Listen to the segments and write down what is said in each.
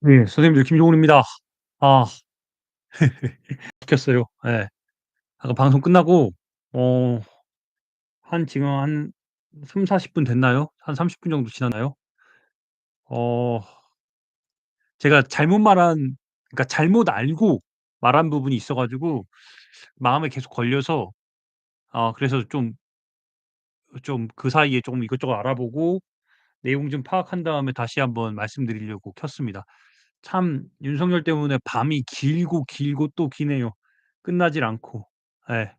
네. 선생님들 김종훈입니다. 아. 시켰어요. 예. 아까 방송 끝나고 어 한 지금 한 30-40 분 됐나요? 한 30분 정도 지났나요? 어 제가 잘못 말한 그러니까 잘못 알고 말한 부분이 있어 가지고 마음에 계속 걸려서 아 그래서 좀 좀 그 사이에 좀 이것저것 알아보고 내용 좀 파악한 다음에 다시 한번 말씀드리려고 켰습니다. 참 윤석열 때문에 밤이 길고, 길고 또 기네요. 끝나질 않고. 예.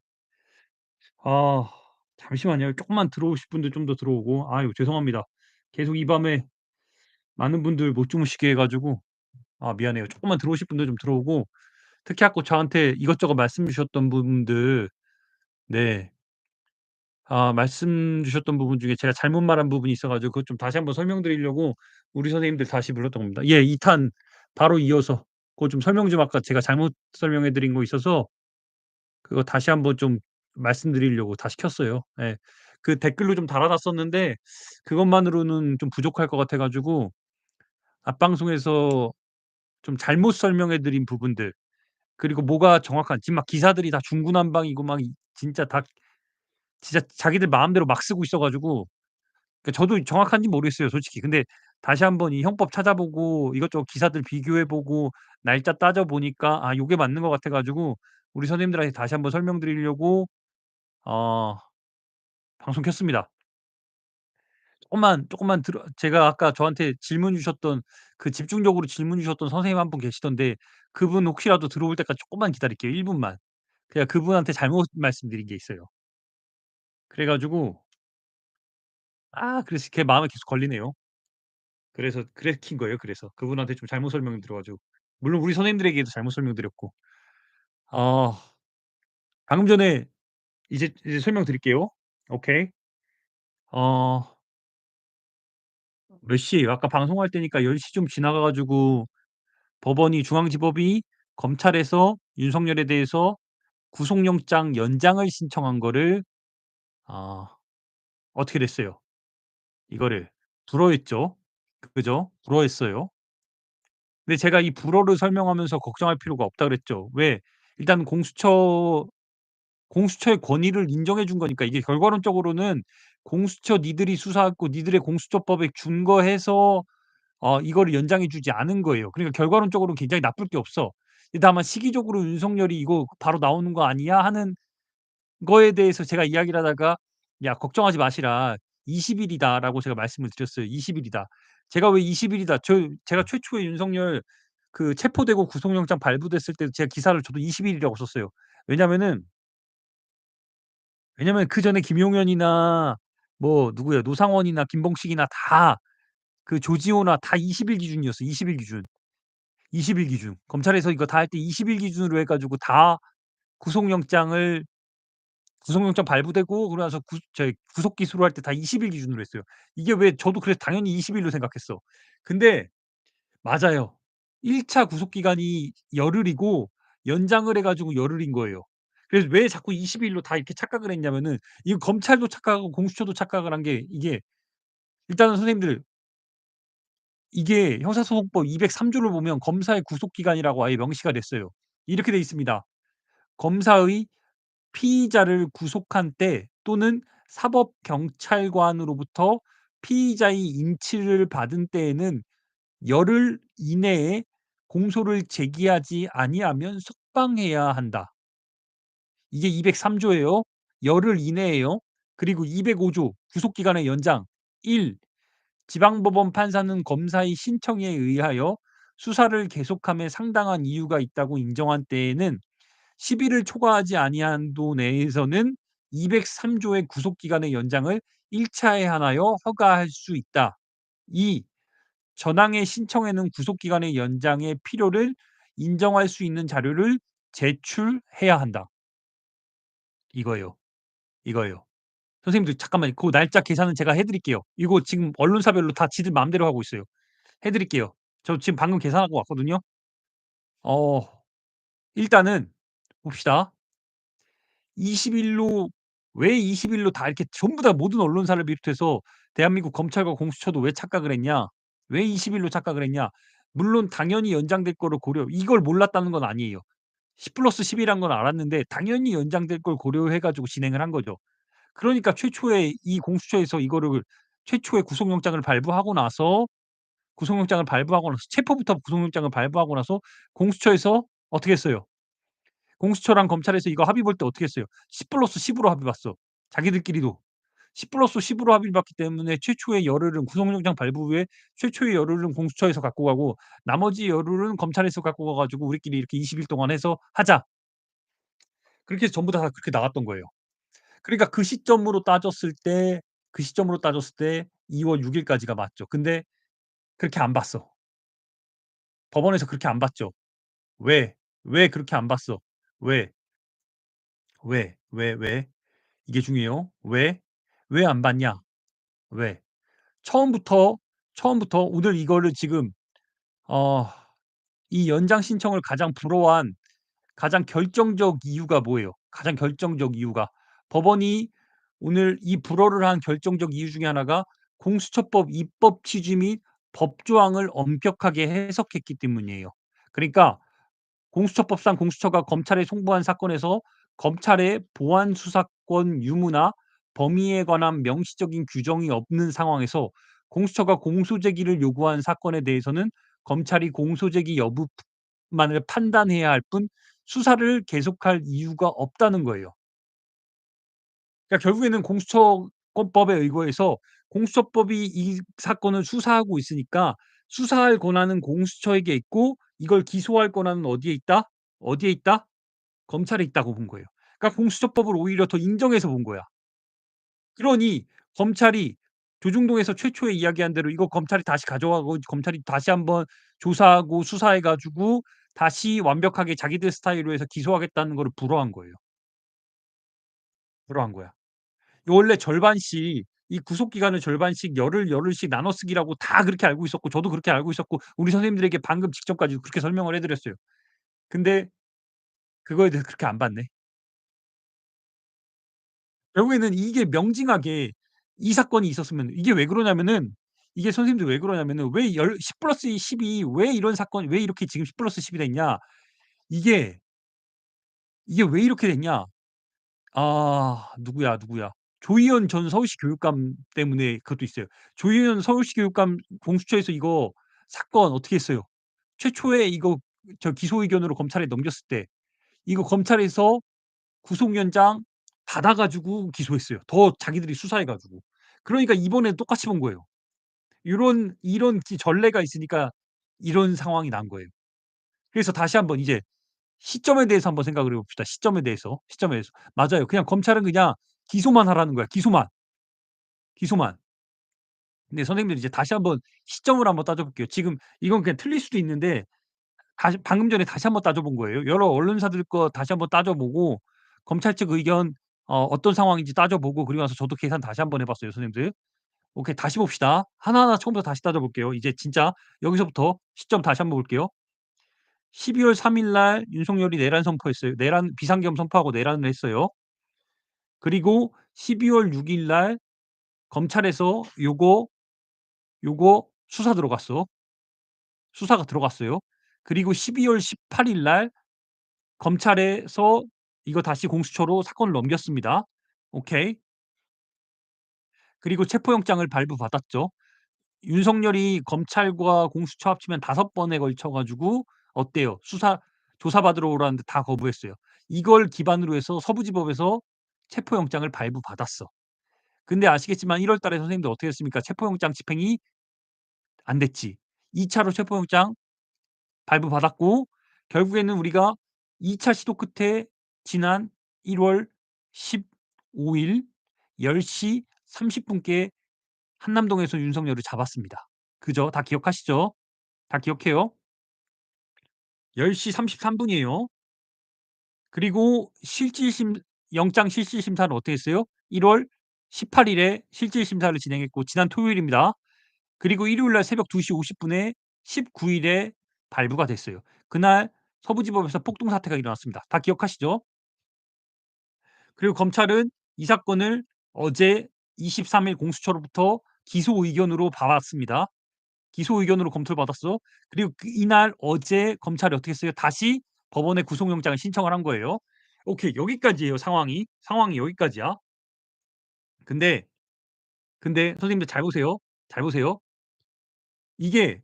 아 잠시만요. 쪼끔만 들어오실 분들 좀 더 들어오고 아유 죄송합니다. 계속 이 밤에 많은 분들 못 주무시게 해 가지고 아 미안해요. 쪼끔만 들어오실 분들 좀 들어오고 특히 아까 저한테 이것저것 말씀 주셨던 분들 네. 아 말씀 주셨던 부분 중에 제가 잘못 말한 부분이 있어 가지고 그것 좀 다시 한번 설명드리려고 우리 선생님들 다시 불렀던 겁니다. 예 2 탄 바로 이어서 그거 좀 설명 좀 아까 제가 잘못 설명해 드린 거 있어서 그거 다시 한번 좀 말씀드리려고 다시 켰어요. 예. 그 댓글로 좀 달아 놨었는데 그것만으로는 좀 부족할 것 같아 가지고 앞 방송에서 좀 잘못 설명해 드린 부분들 그리고 뭐가 정확한 지금 막 기사들이 다 중구난방이고 막 이 진짜 다 진짜 자기들 마음대로 막 쓰고 있어 가지고 그러니까 저도 정확한지 모르겠어요 솔직히. 근데 다시 한번 이 형법 찾아보고 이것저것 기사들 비교해 보고 날짜 따져 보니까 아 요게 맞는 것 같아 가지고 우리 선생님들한테 다시 한번 설명드리려고 어 방송 켰습니다. 쪼끔만, 쪼끔만 들어 제가 아까 저한테 질문 주셨던 그 집중적으로 질문 주셨던 선생님 1 분 계시던데 그분 혹시라도 들어올 때까지 쪼끔만 기다릴게요 1 분만. 제가 그분한테 잘못 말씀드린 게 있어요. 그래 가지고 아 그래서 걔 마음에 계속 걸리네요. 그래서 그래서 킨 거예요 그래서. 그분한테 좀 잘못 설명드려 가지고. 물론 우리 선생님들에게도 잘못 설명드렸고. 아. 방금 전에 이제 이제 설명드릴게요. 오케이. 어 몇 시에요? 아까 방송할 때니까 10시좀 지나가 가지고 법원이 중앙지법이 검찰에서 윤석열에 대해서 구속영장 연장을 신청한 거를 아 어떻게 됐어요? 이거를 불허했죠. 그죠? 불허했어요. 근데 제가 이 불허를 설명하면서 걱정할 필요가 없다 그랬죠. 왜? 일단 공수처 공수처의 권위를 인정해 준 거니까 이게 결과론적으로는 공수처 니들이 수사했고 니들의 공수처법에 준거해서 어 이거를 연장해 주지 않은 거예요. 그러니까 결과론적으로는 굉장히 나쁠 게 없어. 근데 다만 시기적으로 윤석열이 "이거 바로 나오는 거 아니야?" 하는 거에 대해서 제가 이야기를 하다가 "야 걱정하지 마시라. 20 일이다."라고 제가 말씀을 드렸어요. 20 일이다. 제가 왜 20 일이다 저 제가 최초에 윤석열 그 체포되고 구속영장 발부됐을 때도 제가 기사를 저도 20 일이라고 썼어요. 왜냐면은 왜냐면 그전에 김용현이나 뭐 누구야 노상원이나 김봉식이나 다 그 조지호나 다 20 일 기준이었어 20 일 기준. 20 일 기준. 검찰에서 이거 다 할 때 20 일 기준으로 해 가지고 다 구속영장을 구속영장 발부되고 그러고 나서 구 저기 구속 기소를 할 때 다 20 일 기준으로 했어요. 이게 왜 저도 그래서 당연히 20 일로 생각했어. 근데 맞아요. 1 차 구속 기간이 열흘이고 연장을 해 가지고 열흘인 거예요. 그래서 왜 자꾸 20 일로 다 이렇게 착각을 했냐면은 이거 검찰도 착각하고 공수처도 착각을 한 게 이게 일단은 선생님들 이게 형사소송법 203 조를 보면 검사의 구속 기간이라고 아예 명시가 됐어요. 이렇게 돼 있습니다. 검사의 피의자를 구속한 때 또는 사법 경찰관으로부터 피의자의 인치를 받은 때에는 열흘 이내에 공소를 제기하지 아니하면 석방해야 한다. 이게 203 조예요. 열흘 이내에요. 그리고 205조 구속 기간의 연장. 1 지방법원 판사는 검사의 신청에 의하여 수사를 계속함에 상당한 이유가 있다고 인정한 때에는 10 일을 초과하지 아니한 한도 내에서는 203 조의 구속 기간의 연장을 1 차에 한하여 허가할 수 있다. 2 전항의 신청에는 구속 기간의 연장의 필요를 인정할 수 있는 자료를 제출해야 한다. 이거예요. 이거예요. 선생님들 잠깐만요. 그 날짜 계산은 제가 해 드릴게요. 이거 지금 언론사별로 다 지들 마음대로 하고 있어요. 해 드릴게요. 저 지금 방금 계산하고 왔거든요. 어 일단은 봅시다. 20 일로 왜 20 일로 다 이렇게 전부 다 모든 언론사를 비롯해서 대한민국 검찰과 공수처도 왜 착각을 했냐? 왜 20 일로 착각을 했냐? 물론 당연히 연장될 거를 고려 이걸 몰랐다는 건 아니에요. 10+10 이란 건 알았는데 당연히 연장될 걸 고려해 가지고 진행을 한 거죠. 그러니까 최초에 이 공수처에서 이거를 최초의 구속영장을 발부하고 나서 구속영장을 발부하고 나서 체포부터 구속영장을 발부하고 나서 공수처에서 어떻게 했어요? 공수처랑 검찰에서 이거 합의 볼 때 어떻게 했어요? 10+10 으로 합의 봤어. 자기들끼리도. 10+10 으로 합의를 봤기 때문에 최초의 열흘은 구속영장 발부 후에 최초의 열흘은 공수처에서 갖고 가고 나머지 열흘은 검찰에서 갖고 가 가지고 "우리끼리 이렇게 20일 동안 해서 하자." 그렇게 해서 전부 다 그렇게 나갔던 거예요. 그러니까 그 시점으로 따졌을 때 그 시점으로 따졌을 때 2월 6 일까지가 맞죠. 근데 그렇게 안 봤어. 법원에서 그렇게 안 봤죠. 왜? 왜 그렇게 안 봤어? 왜? 왜? 왜? 왜? 이게 중요해요. 왜? 왜 안 봤냐? 왜? 처음부터, 처음부터 오늘 이거를 지금 어 이 연장 신청을 가장 불허한 가장 결정적 이유가 뭐예요? 가장 결정적 이유가 법원이 오늘 이 불허를 한 결정적 이유 중에 하나가 공수처법 입법 취지 및 법 조항을 엄격하게 해석했기 때문이에요. 그러니까 공수처법상 공수처가 검찰에 송부한 사건에서 검찰의 보안 수사권 유무나 범위에 관한 명시적인 규정이 없는 상황에서 공수처가 공소 제기를 요구한 사건에 대해서는 검찰이 공소 제기 여부만을 판단해야 할 뿐 수사를 계속할 이유가 없다는 거예요. 그러니까 결국에는 공수처권법에 의거해서 공수처법이 이 사건을 수사하고 있으니까 수사할 권한은 공수처에게 있고 이걸 기소할 권한은 어디에 있다? 어디에 있다? 검찰에 있다고 본 거예요. 그러니까 공수처법을 오히려 더 인정해서 본 거야. 그러니 검찰이 조중동에서 최초에 이야기한 대로 이거 검찰이 다시 가져가고 검찰이 다시 한번 조사하고 수사해 가지고 다시 완벽하게 자기들 스타일로 해서 기소하겠다는 거를 불허한 거예요. 불허한 거야. 원래 절반씩 이 구속 기간을 절반씩 열흘, 열흘씩 나눠 쓰기라고 다 그렇게 알고 있었고 저도 그렇게 알고 있었고 우리 선생님들에게 방금 직전까지도 그렇게 설명을 해 드렸어요. 근데 그거에 대해서 그렇게 안 봤네. 결국에는 이게 명징하게 이 사건이 있었으면 이게 왜 그러냐면은 이게 선생님들이 왜 그러냐면은 왜열 10+10 이 왜 이런 사건이 왜 이렇게 지금 10+10이 됐냐. 이게 이게 왜 이렇게 됐냐. 아 누구야, 누구야. 조희연 전 서울시 교육감 때문에 그것도 있어요. 조희연 서울시 교육감 공수처에서 이거 사건 어떻게 했어요? 최초에 이거 저 기소 의견으로 검찰에 넘겼을 때 이거 검찰에서 구속영장 받아 가지고 기소했어요. 더 자기들이 수사해 가지고. 그러니까 이번에는 똑같이 본 거예요. 이런 기 전례가 있으니까 이런 상황이 난 거예요. 그래서 다시 한번 이제 시점에 대해서 한번 생각을 해 봅시다. 시점에 대해서, 시점에 대해서. 맞아요. 그냥 검찰은 그냥 기소만 하라는 거야. 기소만. 기소만. 근데 선생님들 이제 다시 한번 시점을 한번 따져 볼게요. 지금 이건 그냥 틀릴 수도 있는데 다시 방금 전에 다시 한번 따져 본 거예요. 여러 언론사들 거 다시 한번 따져 보고 검찰 측 의견 어 어떤 상황인지 따져 보고 그리고 나서 저도 계산 다시 한번 해 봤어요, 선생님들. 오케이. 다시 봅시다. 하나하나 처음부터 다시 따져 볼게요. 이제 진짜 여기서부터 시점 다시 한번 볼게요. 12월 3일 날 윤석열이 내란 선포했어요. 내란 비상계엄 선포하고 내란을 했어요. 그리고 12월 6일 날 검찰에서 요거, 요거 수사 들어갔어. 수사가 들어갔어요. 그리고 12월 18일 날 검찰에서 이거 다시 공수처로 사건을 넘겼습니다. 오케이. 그리고 체포영장을 발부받았죠. 윤석열이 검찰과 공수처 합치면 5 번에 걸쳐 가지고 어때요? 수사 조사받으러 오라는데 다 거부했어요. 이걸 기반으로 해서 서부지법에서 체포영장을 발부받았어. 근데 아시겠지만 1월 달에 선생님들 어떻게 했습니까? 체포영장 집행이 안 됐지. 2 차로 체포영장 발부받았고 결국에는 우리가 2차 시도 끝에 지난 1월 15일 10시 30 분께 한남동에서 윤석열을 잡았습니다. 그죠? 다 기억하시죠? 다 기억해요. 10시 33 분이에요. 그리고 실질심 영장 실질 심사는 어떻게 했어요? 1월 18 일에 실질 심사를 진행했고 지난 토요일입니다. 그리고 일요일 날 새벽 2시 50 분에 19 일에 발부가 됐어요. 그날 서부지법에서 폭동 사태가 일어났습니다. 다 기억하시죠? 그리고 검찰은 이 사건을 어제 23일 공수처로부터 기소 의견으로 봐왔습니다. 기소 의견으로 검토를 받았어. 그리고 그 이날 어제 검찰이 어떻게 했어요? 다시 법원에 구속영장을 신청을 한 거예요. 오케이. 여기까지예요 상황이. 상황이 여기까지야. 근데, 근데 선생님들 잘 보세요. 잘 보세요. 이게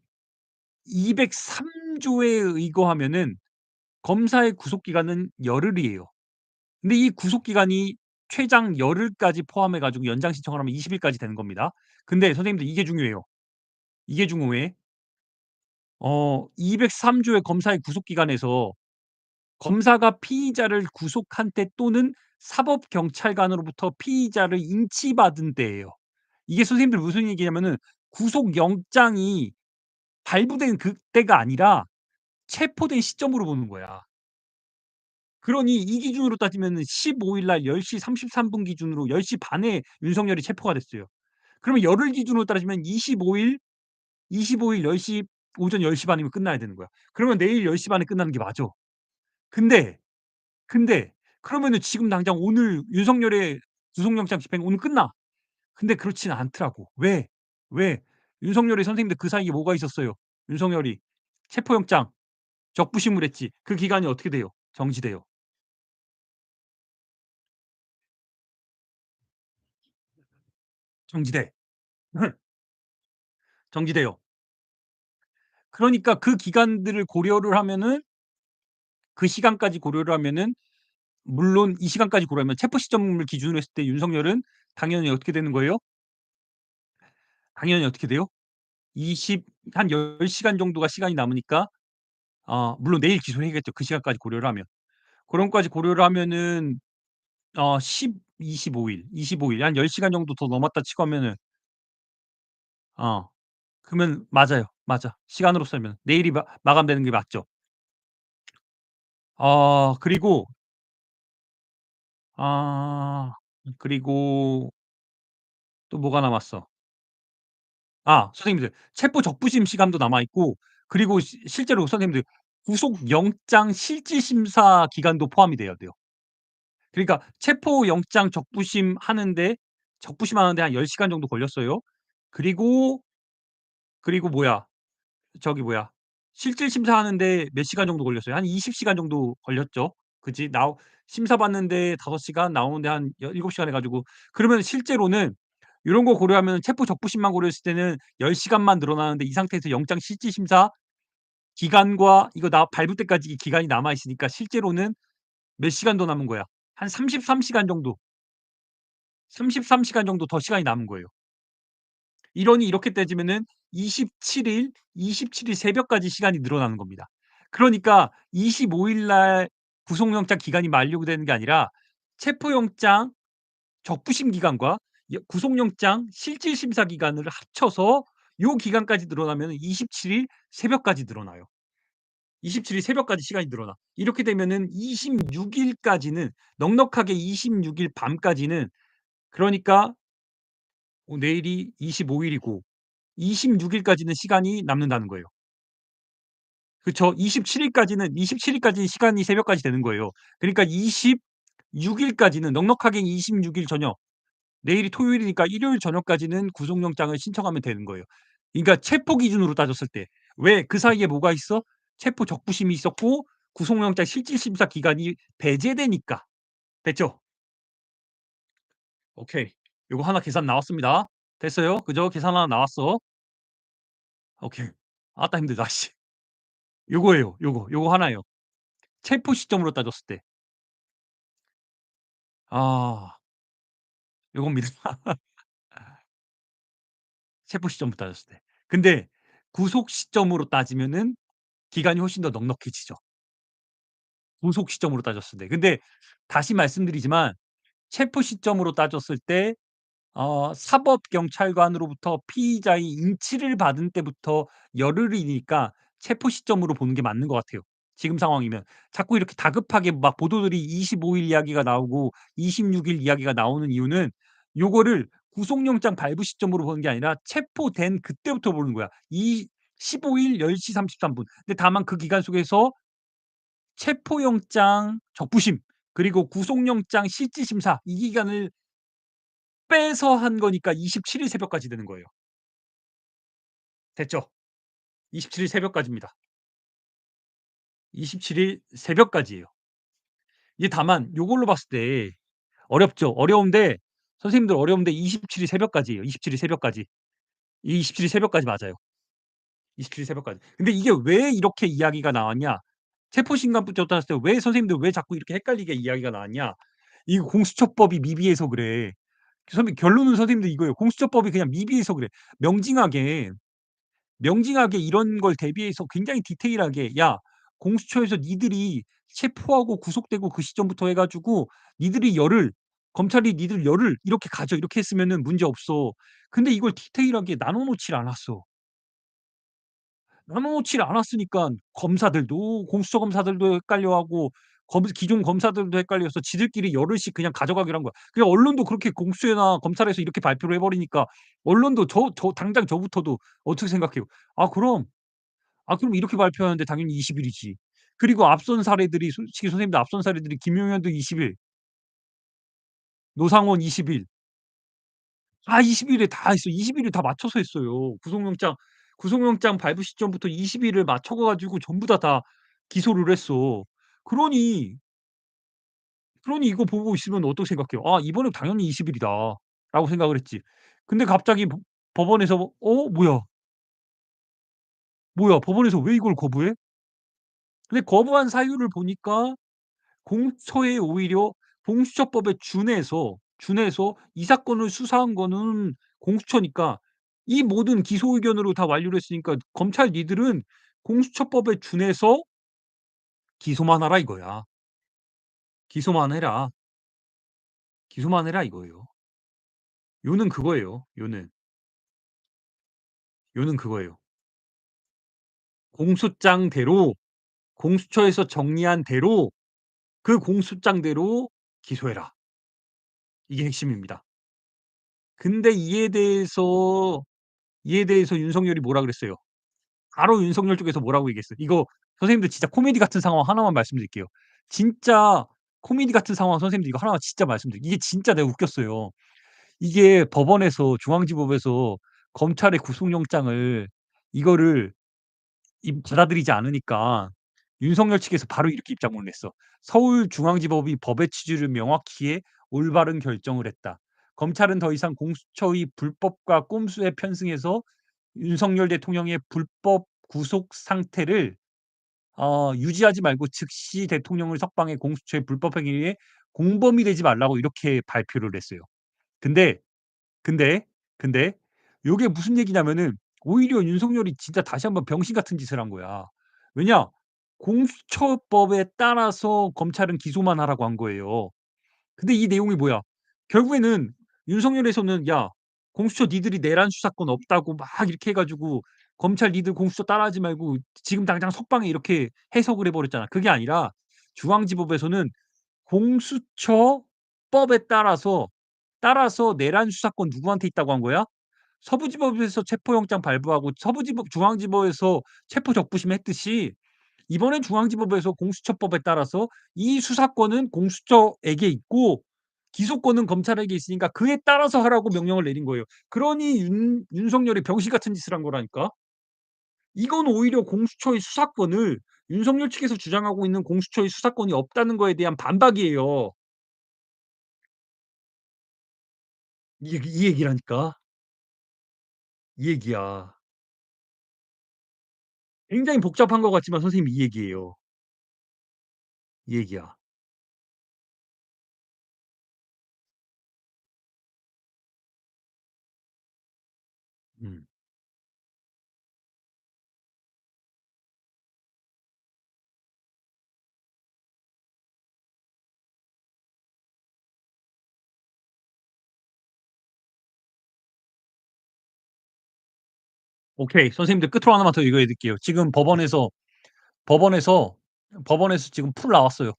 203 조에 의거하면은 검사의 구속 기간은 열흘이에요. 근데 이 구속 기간이 최장 열흘까지 포함해 가지고 연장 신청을 하면 20 일까지 되는 겁니다. 근데 선생님들 이게 중요해요. 이게 중요해. 어 203 조의 검사의 구속 기간에서 검사가 피의자를 구속한 때 또는 사법 경찰관으로부터 피의자를 인치받은 때예요. 이게 선생님들 무슨 얘기냐면은 구속영장이 발부된 그때가 아니라 체포된 시점으로 보는 거야. 그러니 이 기준으로 따지면은 15일 날 10시 33분 기준으로 10시 반에 윤석열이 체포가 됐어요. 그러면 열흘 기준으로 따지면 25일 25일 10시 오전 10시 반이면 끝나야 되는 거야. 그러면 내일 10시 반에 끝나는 게 맞아. 근데, 근데 그러면은 지금 당장 오늘 윤석열의 구속영장 집행이 오늘 끝나. 근데 그렇지는 않더라고. 왜? 왜? 윤석열이 선생님들 그 사이에 뭐가 있었어요? 윤석열이 체포영장 적부심을 했지. 그 기간이 어떻게 돼요? 정지돼요. 정지돼. 정지돼요. 그러니까 그 기간들을 고려를 하면은 그 시간까지 고려를 하면은 물론 이 시간까지 고려하면 체포 시점을 기준으로 했을 때 윤석열은 당연히 어떻게 되는 거예요? 당연히 어떻게 돼요? 20 한 10 시간 정도가 시간이 남으니까 어 물론 내일 기소를 해야겠죠, 그 시간까지 고려를 하면. 그런 것까지 고려를 하면은 어 10 25 일, 25일 한 10 시간 정도 더 넘었다 치고 하면은 어 그러면 맞아요. 맞아. 시간으로 썰면 내일이 마 마감되는 게 맞죠. 어 그리고 아 그리고 또 뭐가 남았어? 아 선생님들 체포 적부심 시간도 남아 있고 그리고 시 실제로 선생님들 구속 영장 실질 심사 기간도 포함이 돼야 돼요. 그러니까 체포 영장 적부심 하는데 적부심 하는데 한 10 시간 정도 걸렸어요. 그리고 그리고 뭐야 저기 뭐야 실질 심사하는데 몇 시간 정도 걸렸어요? 한 20 시간 정도 걸렸죠. 그지? 나오 심사 받는데 5 시간 나오는데 한 여 7 시간 해 가지고 그러면 실제로는 요런 거 고려하면 체포 적부심만 고려했을 때는 10 시간만 늘어나는데 이 상태에서 영장 실질 심사 기간과 이거 나 발부 때까지 이 기간이 남아 있으니까 실제로는 몇 시간 더 남은 거야? 한 33 시간 정도 33 시간 정도 더 시간이 남은 거예요. 이러니 이렇게 따지면은 27 일, 27일 새벽까지 시간이 늘어나는 겁니다. 그러니까 25일 날 구속영장 기간이 만료되는 게 아니라 체포영장 적부심 기간과 여 구속영장 실질심사 기간을 합쳐서 요 기간까지 늘어나면은 27일 새벽까지 늘어나요. 27일 새벽까지 시간이 늘어나. 이렇게 되면은 26 일까지는 넉넉하게 26일 밤까지는 그러니까 어 내일이 25 일이고 26 일까지는 시간이 남는다는 거예요. 그쵸. 27 일까지는 27 일까지 시간이 새벽까지 되는 거예요. 그러니까 26 일까지는 넉넉하게 26일 저녁 내일이 토요일이니까 일요일 저녁까지는 구속영장을 신청하면 되는 거예요. 그러니까 체포 기준으로 따졌을 때. 왜 그 사이에 뭐가 있어? 체포 적부심이 있었고 구속영장 실질심사 기간이 배제되니까. 됐죠? 오케이. 요거 하나 계산 나왔습니다. 됐어요? 그죠? 계산 하나 나왔어. 오케이. 아따 힘들다 씨. 요거예요. 요거, 요거 하나예요. 체포 시점으로 따졌을 때. 아. 요겁니다. 체포 시점으로 따졌을 때. 근데 구속 시점으로 따지면은 기간이 훨씬 더 넉넉해지죠. 구속 시점으로 따졌을 때. 근데 다시 말씀드리지만 체포 시점으로 따졌을 때 어 사법경찰관으로부터 피의자의 인치를 받은 때부터 열흘이니까 체포 시점으로 보는 게 맞는 것 같아요, 지금 상황이면. 자꾸 이렇게 다급하게 막 보도들이 25 일 이야기가 나오고 26 일 이야기가 나오는 이유는 요거를 구속영장 발부 시점으로 보는 게 아니라 체포된 그때부터 보는 거야. 이 15 일 10 시 33 분. 근데 다만 그 기간 속에서 체포영장 적부심 그리고 구속영장 실질심사 이 기간을 빼서 한 거니까 27일 새벽까지 되는 거예요. 됐죠? 27일 새벽까지입니다. 27일 새벽까지예요. 이게 다만 요걸로 봤을 때 어렵죠. 어려운데 선생님들 어려운데 27일 새벽까지예요. 27일 새벽까지. 이 27일 새벽까지 맞아요. 27일 새벽까지. 근데 이게 왜 이렇게 이야기가 나왔냐? 세포신간부터 땄을 때 왜 선생님들 왜 자꾸 이렇게 헷갈리게 이야기가 나왔냐? 이 공수처법이 미비해서 그래. 선배 결론은 선생님들 이거예요. 공수처법이 그냥 미비해서 그래. 명징하게, 명징하게 이런 걸 대비해서 굉장히 디테일하게 "야 공수처에서 니들이 체포하고 구속되고 그 시점부터 해 가지고 니들이 열을 검찰이 니들 열을 이렇게 가져." 이렇게 했으면은 문제 없어. 근데 이걸 디테일하게 나눠 놓질 않았어. 나눠 놓지를 않았으니까 검사들도 공수처 검사들도 헷갈려하고 검 기존 검사들도 헷갈려서 지들끼리 열흘씩 그냥 가져가기로 한 거야. 그냥 언론도 그렇게 공수처나 검찰에서 이렇게 발표를 해 버리니까 언론도 저 저 당장 저부터도 어떻게 생각해요? '아 그럼 아 그럼 이렇게 발표하는데 당연히 20 일이지.' 그리고 앞선 사례들이 솔직히 선생님들 앞선 사례들이 김용현도 20 일, 노상원 20일 다 20 일에 다 했어. 20 일을 다 맞춰서 했어요. 구속영장 구속영장 발부 시점부터 20 일을 맞춰 가지고 전부 다 다 기소를 했어. 그러니, 그러니 이거 보고 있으면 어떻게 생각해요? '아 이번엔 당연히 20 일이다.'라고 생각을 했지. 근데 갑자기 법 법원에서 "어 뭐야, 뭐야 법원에서 왜 이걸 거부해?" 근데 거부한 사유를 보니까 공처에 오히려 공수처법에 준해서, 준해서 이 사건을 수사한 거는 공수처니까 이 모든 기소 의견으로 다 완료를 했으니까 "검찰 니들은 공수처법에 준해서 기소만 하라." 이거야. "기소만 해라. 기소만 해라." 이거예요. 요는 그거예요, 요는. 요는 그거예요. 공소장대로 공수처에서 정리한 대로 그 공소장대로 기소해라. 이게 핵심입니다. 근데 이에 대해서 이에 대해서 윤석열이 뭐라 그랬어요? 바로 윤석열 쪽에서 뭐라고 얘기했어요. 이거 선생님들 진짜 코미디 같은 상황 하나만 말씀드릴게요. 진짜 코미디 같은 상황 선생님들 이거 하나만 진짜 말씀드릴게요. 이게 진짜 내가 웃겼어요. 이게 법원에서 중앙지법에서 검찰의 구속영장을 이거를 이 받아들이지 않으니까 윤석열 측에서 바로 이렇게 입장문을 냈어. "서울중앙지법이 법의 취지를 명확히 해 올바른 결정을 했다. 검찰은 더 이상 공수처의 불법과 꼼수에 편승해서 윤석열 대통령의 불법 구속 상태를 어 유지하지 말고 즉시 대통령을 석방해 공수처의 불법 행위에 공범이 되지 말라고 이렇게 발표를 했어요. 근데, 근데, 근데 요게 무슨 얘기냐면은 오히려 윤석열이 진짜 다시 한번 병신 같은 짓을 한 거야. 왜냐? 공수처법에 따라서 검찰은 기소만 하라고 한 거예요. 근데 이 내용이 뭐야? 결국에는 윤석열에서는 "야 공수처 니들이 내란 수사권 없다고 막 이렇게 해 가지고 검찰 니들 공수처 따라하지 말고 지금 당장 석방해." 이렇게 해석을 해 버렸잖아. 그게 아니라 중앙지법에서는 공수처법에 따라서, 따라서 내란 수사권 누구한테 있다고 한 거야? 서부지법에서 체포영장 발부하고 서부지법 중앙지법에서 체포 적부심 했듯이 이번엔 중앙지법에서 공수처법에 따라서 이 수사권은 공수처에게 있고 기소권은 검찰에게 있으니까 그에 따라서 하라고 명령을 내린 거예요. 그러니 윤 윤석열이 병신 같은 짓을 한 거라니까. 이건 오히려 공수처의 수사권을 윤석열 측에서 주장하고 있는 공수처의 수사권이 없다는 거에 대한 반박이에요. 이 이 얘기라니까. 이 얘기야. 굉장히 복잡한 것 같지만 선생님 이 얘기예요. 이 얘기야. 오케이. 선생님들 끝으로 하나만 더 얘기해 드릴게요. 지금 법원에서 법원에서 법원에서 지금 풀 나왔어요.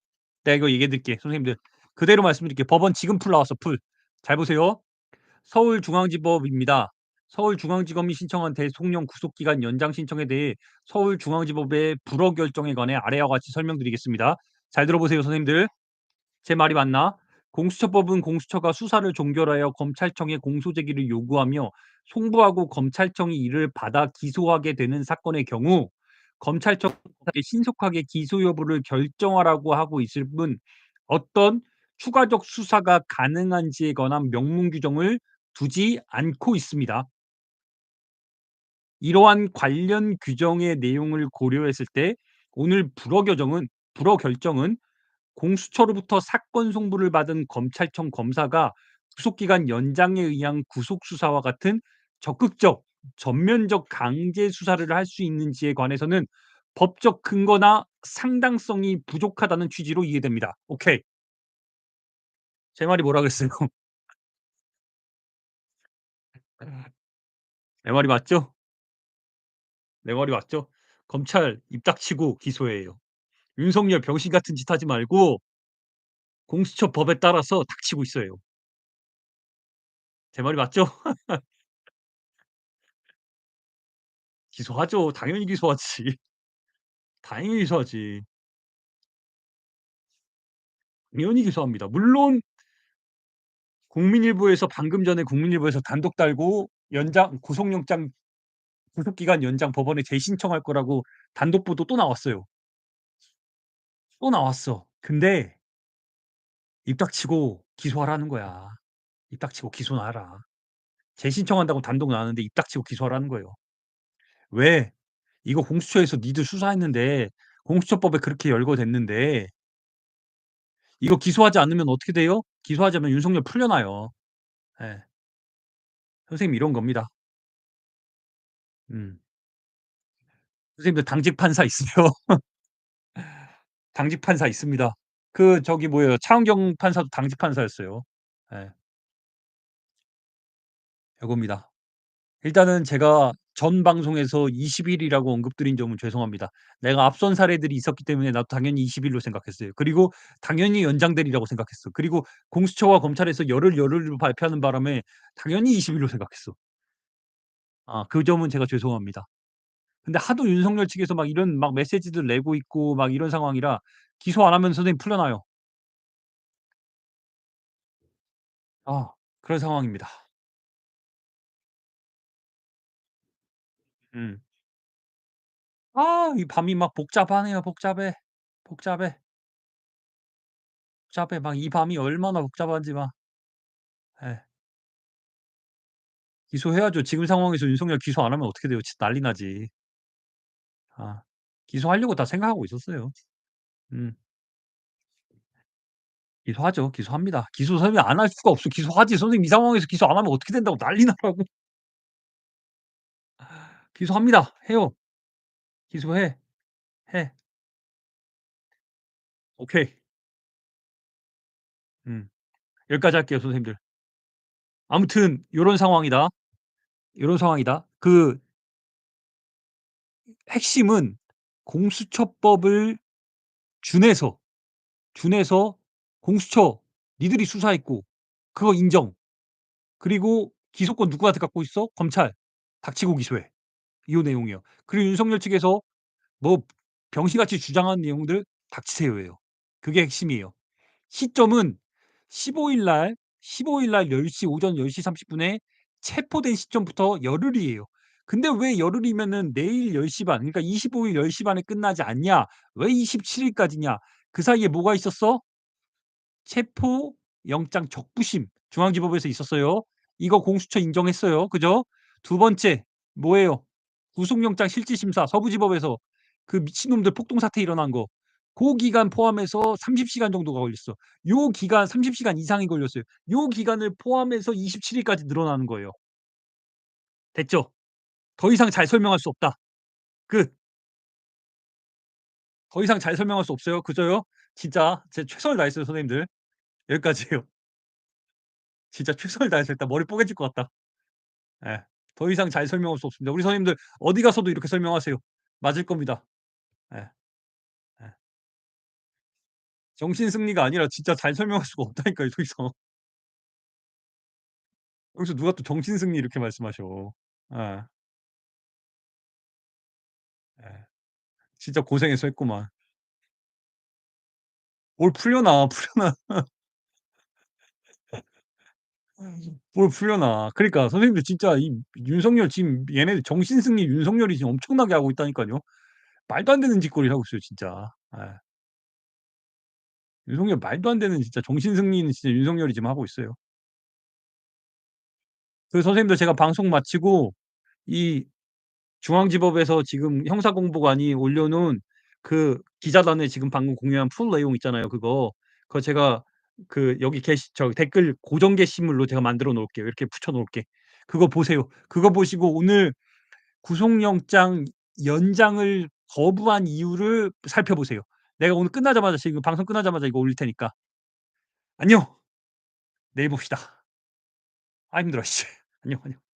내가 이거 얘기해 드릴게. 선생님들 그대로 말씀드릴게요. 법원 지금 풀 나왔어, 풀. 잘 보세요. 서울중앙지법입니다. 서울중앙지검이 신청한 대통령 구속기간 연장 신청에 대해 서울중앙지법의 불허 결정에 관해 아래와 같이 설명드리겠습니다. 잘 들어보세요, 선생님들. 제 말이 맞나? 공수처법은 공수처가 수사를 종결하여 검찰청에 공소 제기를 요구하며 송부하고 검찰청이 이를 받아 기소하게 되는 사건의 경우 검찰청이 신속하게 기소 여부를 결정하라고 하고 있을 뿐 어떤 추가적 수사가 가능한지에 관한 명문 규정을 두지 않고 있습니다. 이러한 관련 규정의 내용을 고려했을 때 오늘 불허 규정은 불허 결정은 공수처로부터 사건 송부를 받은 검찰청 검사가 구속 기간 연장에 의한 구속 수사와 같은 적극적 전면적 강제 수사를 할 수 있는지에 관해서는 법적 근거나 상당성이 부족하다는 취지로 이해됩니다. 오케이. 제 말이 뭐라 그랬어요? 내 말이 맞죠? 내 말이 맞죠? 검찰 입 닥치고 기소해요. 윤석열 병신 같은 짓 하지 말고 공수처 법에 따라서 닥치고 있어요. 제 말이 맞죠? 기소하죠. 당연히 기소하지. 당연히 기소하지. 당연히 기소합니다. 물론 국민일보에서 방금 전에 국민일보에서 단독 달고 연장 구속영장 구속기간 연장 법원에 재신청할 거라고 단독 보도 또 나왔어요. 또 나왔어. 근데 입 닥치고 기소하라는 거야. 입 닥치고 기소나 하라. 재신청한다고 단독 나왔는데 입 닥치고 기소하라는 거예요. 왜? 이거 공수처에서 니들 수사했는데 공수처법에 그렇게 열거됐는데 이거 기소하지 않으면 어떻게 돼요? 기소하자면 윤석열 풀려나요. 예. 선생님 이런 겁니다. 음. 선생님들 당직 판사 있으세요? 당직 판사 있습니다. 그 저기 뭐예요. 차은경 판사도 당직 판사였어요. 예. 요겁니다. 일단은 제가 전 방송에서 20 일이라고 언급드린 점은 죄송합니다. 내가 앞선 사례들이 있었기 때문에 나도 당연히 20 일로 생각했어요. 그리고 당연히 연장되리라고 생각했어. 그리고 공수처와 검찰에서 열흘, 열흘로 발표하는 바람에 당연히 20 일로 생각했어. 아 그 점은 제가 죄송합니다. 근데 하도 윤석열 측에서 막 이런 막 메시지들 내고 있고 막 이런 상황이라 기소 안 하면 선생님 풀려나요. 아 그런 상황입니다. 음. 아 이 밤이 막 복잡하네요, 복잡해. 복잡해. 복잡해. 막 이 밤이 얼마나 복잡한지 막. 예. 기소해야죠. 지금 상황에서 윤석열 기소 안 하면 어떻게 돼요. 진짜 난리 나지. 아 기소하려고 다 생각하고 있었어요. 음. 기소하죠. 기소합니다. 기소 선생님 안 할 수가 없어. 기소하지. 선생님 이 상황에서 기소 안 하면 어떻게 된다고 난리 나라고. 기소합니다. 해요. 기소해. 해. 오케이. 음. 여기까지 할게요, 선생님들. 아무튼 요런 상황이다. 요런 상황이다. 그 핵심은 공수처법을 준해서, 준해서 공수처 니들이 수사했고 그거 인정. 그리고 기소권 누구한테 갖고 있어? 검찰. 닥치고 기소해. 요 내용이에요. 그리고 윤석열 측에서 뭐 병신같이 주장한 내용들 닥치세요예요. 그게 핵심이에요. 시점은 15일 날 15일 날 10 시 오전 10시 30 분에 체포된 시점부터 열흘이에요. 근데 왜 열흘이면은 내일 10시 반 그러니까 25일 10시 반에 끝나지 않냐? 왜 27 일까지냐? 그 사이에 뭐가 있었어? 체포 영장 적부심 중앙지법에서 있었어요. 이거 공수처 인정했어요. 그죠? 두 번째 뭐예요? 구속영장 실질심사 서부지법에서 그 미친놈들 폭동 사태 일어난 거. 고 기간 포함해서 30 시간 정도가 걸렸어. 요 기간 30 시간 이상이 걸렸어요. 요 기간을 포함해서 27 일까지 늘어나는 거예요. 됐죠? 더 이상 잘 설명할 수 없다. 끝. 더 이상 잘 설명할 수 없어요. 그죠요? 진짜 제 최선을 다했어요, 선생님들. 여기까지예요. 진짜 최선을 다해서 했다. 머리 뽀개질 것 같다. 예. 더 이상 잘 설명할 수 없습니다. 우리 선생님들 어디 가서도 이렇게 설명하세요. 맞을 겁니다. 예. 예. 정신 승리가 아니라 진짜 잘 설명할 수가 없다니까요, 더 이상. 여기서 누가 또 정신 승리 이렇게 말씀하셔. 예. 예. 진짜 고생해서 했구만. 뭘 풀려나, 풀려나. 뭘 풀려나. 그러니까 선생님들 진짜 이 윤석열 지금 얘네들 정신승리 윤석열이 지금 엄청나게 하고 있다니깐요. 말도 안 되는 짓거리를 하고 있어요 진짜. 예. 윤석열 말도 안 되는 진짜 정신승리는 진짜 윤석열이 지금 하고 있어요. 그 선생님들 제가 방송 마치고 이 중앙지법에서 지금 형사공보관이 올려놓은 그 기자단에 지금 방금 공유한 풀 내용 있잖아요 그거. 그거 제가 그 여기 게시 저기 댓글 고정 게시물로 제가 만들어 놓을게요. 이렇게 붙여 놓을게. 그거 보세요. 그거 보시고 오늘 구속영장 연장을 거부한 이유를 살펴보세요. 내가 오늘 끝나자마자 지금 방송 끝나자마자 이거 올릴 테니까. 안녕. 내일 봅시다. 아 힘들어 씨. 안녕, 안녕.